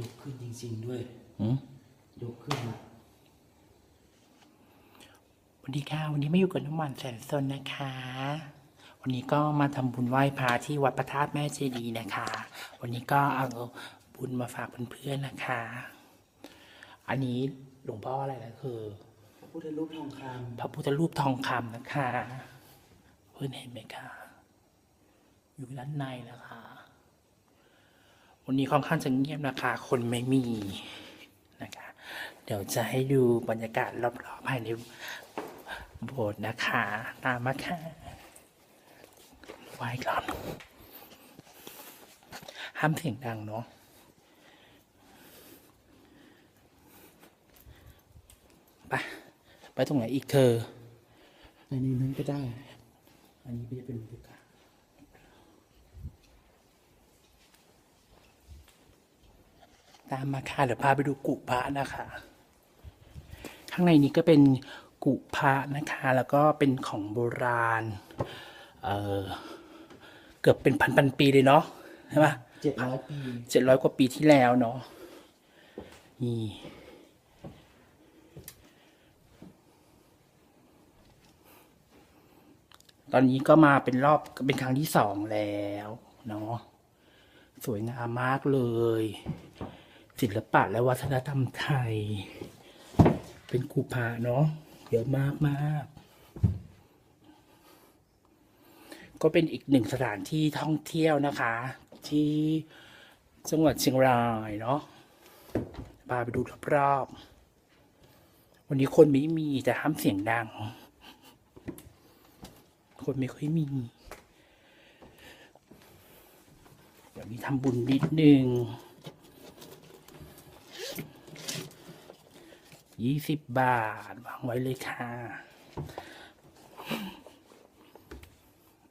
ยกขึ้นจริง ๆ ด้วยอืมยกขึ้นมาสวัสดีค่ะ วันนี้มาอยู่กับน้ำมันแสนสนนะคะ วันนี้ก็มาทำบุญไหว้พระที่วัดพระธาตุแม่เจดีย์นะคะ วันนี้ก็เอาบุญมาฝากเพื่อนๆนะคะ อันนี้หลวงพ่ออะไรนะคือพระพุทธรูปทองคพระพุทธรูปทองคำนะคะ เพื่อนเห็นไหมคะอยู่ด้านในนะคะ วันนี้ค่อนข้างจะเงียบนะคะ คนไม่มีนะคะ เดี๋ยวจะให้ดูบรรยากาศรอบๆภายในโบสถ์นะคะ ตามมาค่ะไหว้ก่อนห้ามเสียงดังเนาะไปไปตรงไหนอีกเธอในนี้นั้นก็ได้ อันนี้ก็จะเป็นบรรยากาศ ตามมาค่ะเดี๋ยวพาไปดูกุพระนะคะ ข้างในนี้ก็เป็นกุพระนะคะ แล้วก็เป็นของโบราณ เออเกือบเป็นพันพันๆปีเลยเนาะใช่ปะเจ็ดร้อยปีเจ็ดร้อยกว่าปีที่แล้วเนาะนี่ตอนนี้ก็มาเป็นรอบเป็นครั้งที่สองแล้วเนาะสวยงามมากเลย ศิลปะและวัฒนธรรมไทย เป็นกูพาเนาะเยอะมากมากก็เป็นอีกหนึ่งสถานที่ท่องเที่ยวนะคะ ที่จังหวัดเชียงรายเนาะพาไปดูรอบๆวันนี้คนไม่มีแต่ห้ามเสียงดัง คนไม่ค่อยมี เดี๋ยวมีทำบุญนิดนึง ยี่สิบบาทวางไว้เลยค่ะ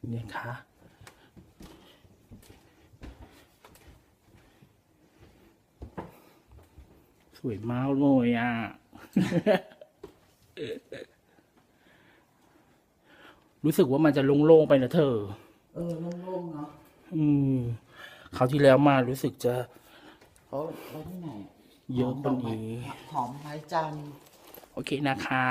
เนี่ยค่ะสวยมากเลยอะ รู้สึกว่ามันจะโล่งๆไปนะเธอ เออโล่งๆเนาะ อืม คราวที่แล้วมารู้สึกจะเขาเขาที่ไหน เยอะกว่านี้หอมไม้จันทร์ โอเคนะคะ